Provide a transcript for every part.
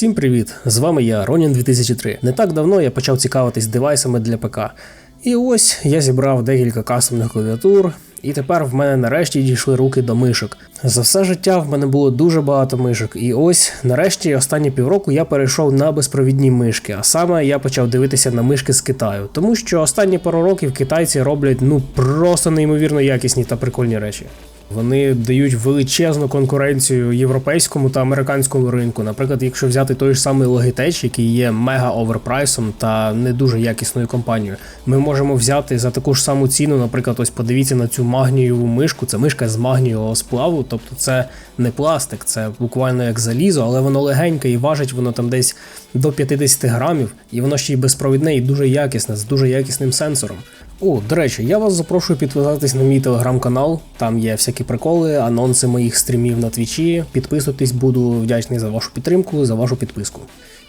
Всім привіт! З вами я, Ронін 2003. Не так давно я почав цікавитись девайсами для ПК. І ось я зібрав декілька кастомних клавіатур, і тепер в мене нарешті дійшли руки до мишок. За все життя в мене було дуже багато мишок, і ось нарешті останні півроку я перейшов на безпровідні мишки, а саме я почав дивитися на мишки з Китаю, тому що останні пару років китайці роблять ну просто неймовірно якісні та прикольні речі. Вони дають величезну конкуренцію європейському та американському ринку. Наприклад, якщо взяти той ж самий Logitech, який є мега оверпрайсом та не дуже якісною компанією, ми можемо взяти за таку ж саму ціну. Наприклад, ось подивіться на цю магнієву мишку. Це мишка з магнієвого сплаву, тобто це не пластик, це буквально як залізо, але воно легеньке і важить воно там десь до 50 грамів, і воно ще й безпровідне і дуже якісне, з дуже якісним сенсором. О, до речі, я вас запрошую підписатись на мій телеграм-канал. Там є всякі приколи, анонси моїх стрімів на твічі. Підписуйтесь, буду вдячний за вашу підтримку, за вашу підписку.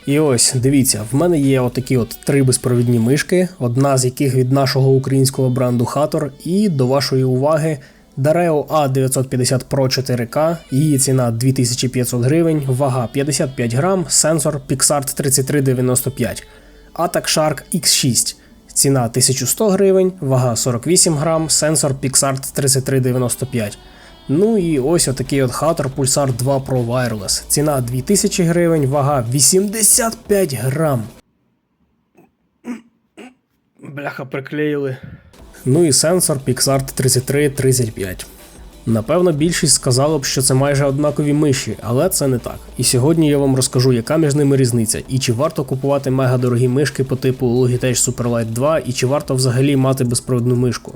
І ось дивіться, в мене є отакі от три безпровідні мишки, одна з яких від нашого українського бренду Hator, і до вашої уваги. Dareo A950 Pro 4K, її ціна 2500 гривень, вага 55 грам, сенсор Pixart 3395, Attack Shark X6. Ціна 1100 гривень, вага 48 грам, сенсор Pixart 3395. Ну і ось отакий от хатор Pulsar 2 Pro Wireless. Ціна 2000 гривень, вага 85 грам. Бляха, приклеїли. Ну і сенсор Pixart 3335. Напевно, більшість сказала б, що це майже однакові миші, але це не так. І сьогодні я вам розкажу, яка між ними різниця, і чи варто купувати мега дорогі мишки по типу Logitech Superlight 2, і чи варто взагалі мати безпровідну мишку.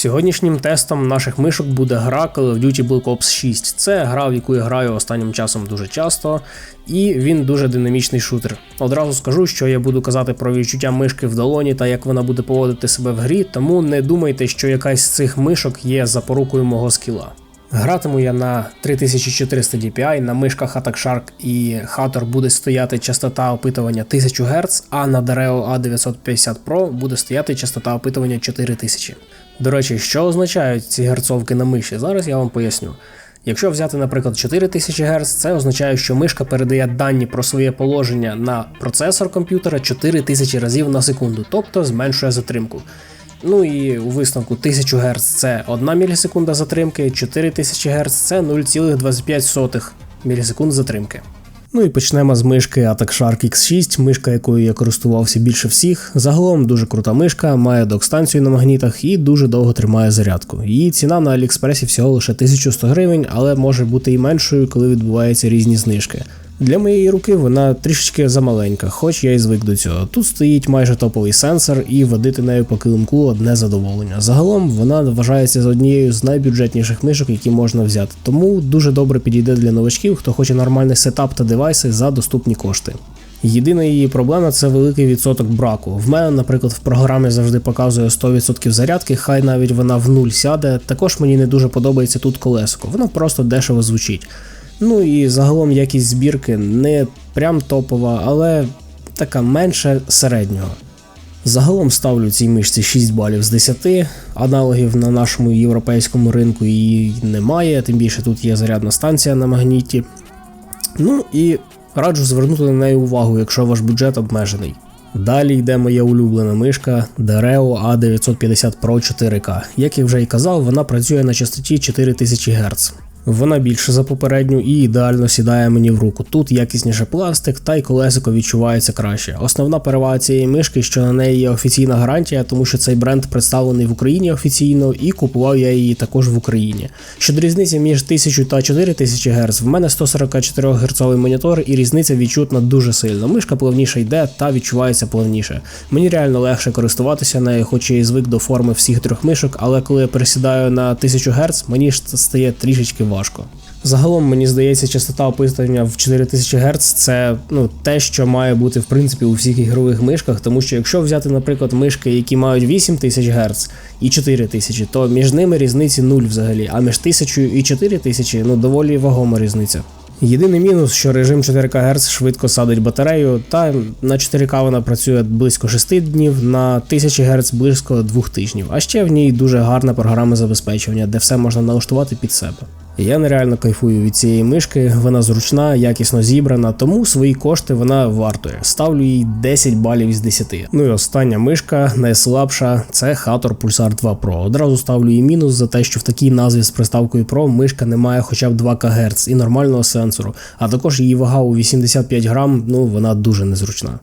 Сьогоднішнім тестом наших мишок буде гра Call of Duty Black Ops 6. Це гра, в яку я граю останнім часом дуже часто, і він дуже динамічний шутер. Одразу скажу, що я буду казати про відчуття мишки в долоні та як вона буде поводити себе в грі, тому не думайте, що якась з цих мишок є запорукою мого скіла. Гратиму я на 3400 DPI, на мишках Attack Shark і Hator буде стояти частота опитування 1000 Гц, а на Dareo A950 Pro буде стояти частота опитування 4000. До речі, що означають ці герцовки на миші? Зараз я вам поясню. Якщо взяти, наприклад, 4000 Гц, це означає, що мишка передає дані про своє положення на процесор комп'ютера 4000 разів на секунду, тобто зменшує затримку. Ну і у висновку 1000 Гц це 1 мілісекунда затримки, 4000 Гц це 0,25 мілісекунд затримки. Ну і почнемо з мишки Attack Shark X6, мишка, якою я користувався більше всіх. Загалом дуже крута мишка, має док-станцію на магнітах і дуже довго тримає зарядку. Її ціна на Аліекспресі всього лише 1100 гривень, але може бути і меншою, коли відбуваються різні знижки. Для моєї руки вона трішечки замаленька, хоч я і звик до цього. Тут стоїть майже топовий сенсор, і водити нею по килимку одне задоволення. Загалом вона вважається з однією з найбюджетніших мишок, які можна взяти, тому дуже добре підійде для новачків, хто хоче нормальний сетап та девайси за доступні кошти. Єдина її проблема це великий відсоток браку. В мене, наприклад, в програмі завжди показує 100% зарядки, хай навіть вона в нуль сяде. Також мені не дуже подобається тут колесико, воно просто дешево звучить. Ну і загалом якість збірки не прям топова, але така менше середнього. Загалом ставлю цій мишці 6 балів з 10. Аналогів на нашому європейському ринку її немає, тим більше тут є зарядна станція на магніті. Ну і раджу звернути на неї увагу, якщо ваш бюджет обмежений. Далі йде моя улюблена мишка Dareo A950 Pro 4K. Як я вже і казав, вона працює на частоті 4000 Гц. Вона більше за попередню і ідеально сідає мені в руку. Тут якісніше пластик, та й колесико відчувається краще. Основна перевага цієї мишки, що на неї є офіційна гарантія, тому що цей бренд представлений в Україні офіційно і купував я її також в Україні. Щодо різниці між 1000 та 4000 Гц, в мене 144 Гц монітор, і різниця відчутна дуже сильно. Мишка плавніше йде та відчувається плавніше. Мені реально легше користуватися нею, хоч і звик до форми всіх трьох мишок, але коли я пересідаю на 1000 Гц, мені ж стає трішечки важко. Загалом мені здається, частота опитування в 4000 Гц це ну те, що має бути в принципі у всіх ігрових мишках, тому що якщо взяти, наприклад, мишки, які мають 8000 Гц і 4000, то між ними різниці нуль взагалі, а між 1000 і 4000 ну доволі вагома різниця. Єдиний мінус, що режим 4К Гц швидко садить батарею, та на 4К вона працює близько 6 днів, на 1000 Гц близько 2 тижнів. А ще в ній дуже гарне програма забезпечення, де все можна налаштувати під себе. Я нереально кайфую від цієї мишки, вона зручна, якісно зібрана, тому свої кошти вона вартує. Ставлю їй 10 балів із 10. Ну і остання мишка, найслабша, це Hator Pulsar 2 Pro. Одразу ставлю їй мінус за те, що в такій назві з приставкою Pro мишка не має хоча б 2 КГц і нормального сенсору, а також її вага у 85 грам, ну вона дуже незручна.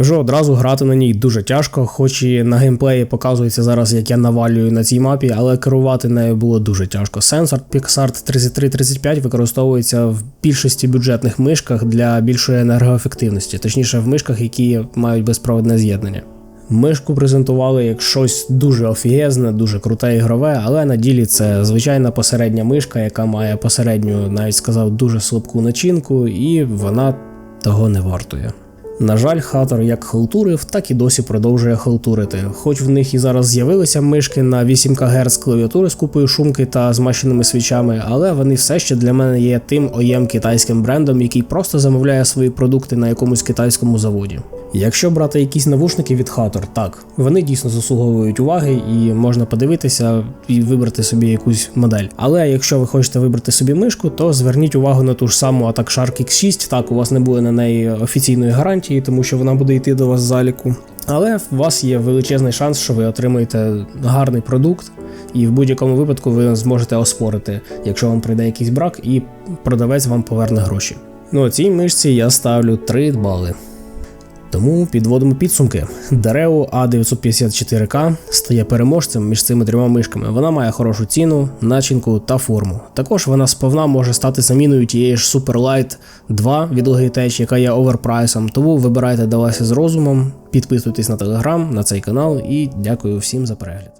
Кажу одразу, грати на ній дуже тяжко, хоч і на геймплеї показується зараз, як я навалюю на цій мапі, але керувати нею було дуже тяжко. Сенсор Pixart 3335 використовується в більшості бюджетних мишках для більшої енергоефективності, точніше в мишках, які мають безпроводне з'єднання. Мишку презентували як щось дуже офігезне, дуже круте ігрове, але на ділі це звичайна посередня мишка, яка має посередню, навіть сказав, дуже слабку начинку, і вона того не вартує. На жаль, хатор як халтурив, так і досі продовжує халтурити. Хоч в них і зараз з'явилися мишки на 8 КГц клавіатури з купою шумки та змащеними свічами, але вони все ще для мене є тим оєм китайським брендом, який просто замовляє свої продукти на якомусь китайському заводі. Якщо брати якісь навушники від Хатор, так вони дійсно заслуговують уваги і можна подивитися і вибрати собі якусь модель. Але якщо ви хочете вибрати собі мишку, то зверніть увагу на ту ж саму Attack Shark X6. Так, у вас не буде на неї офіційної гарантії, тому що вона буде йти до вас заліку. Але у вас є величезний шанс, що ви отримаєте гарний продукт, і в будь-якому випадку ви зможете оспорити, якщо вам прийде якийсь брак, і продавець вам поверне гроші. Ну, цій мишці я ставлю 3 бали. Тому підводимо підсумки. Дарео А954К стає переможцем між цими трьома мишками. Вона має хорошу ціну, начинку та форму. Також вона сповна може стати заміною тієї ж Superlight 2 від Logitech, яка є оверпрайсом. Тому вибирайте давайся з розумом, підписуйтесь на телеграм, на цей канал і дякую всім за перегляд.